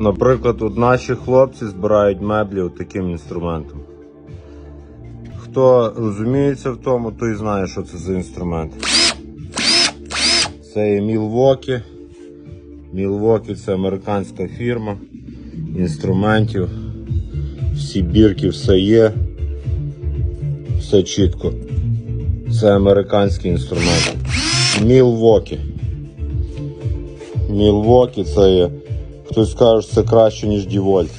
Наприклад, от наші хлопці збирають меблі таким інструментом. Хто розуміється в тому, той знає, що це за інструмент. Це є Milwaukee. Milwaukee це американська фірма інструментів. Всі бірки, все є. Все чітко. Це американські інструменти. Milwaukee. Milwaukee це є. Хтось каже, що це краще, ніж Дівольт.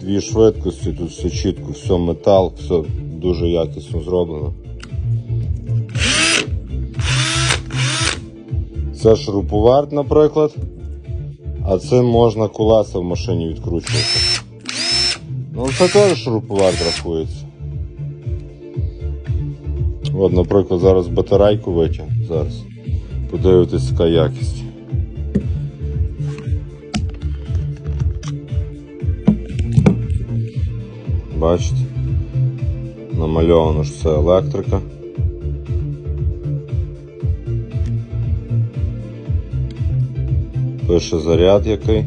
Дві швидкості, тут все чітко, все метал, все дуже якісно зроблено. Це шуруповерт, наприклад. А цим можна колеса в машині відкручувати. Ну, це теж шуруповерт рахується. От, наприклад, зараз батарейку витягну. Зараз. Подивитись, яка якість. Бачите? Намальовано що це електрика. Пише заряд який.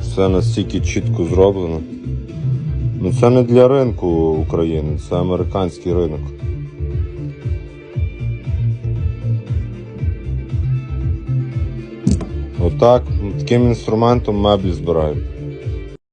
Все настільки чітко зроблено. Ну це не для ринку України, це американський ринок. Отак, таким інструментом меблі збираємо.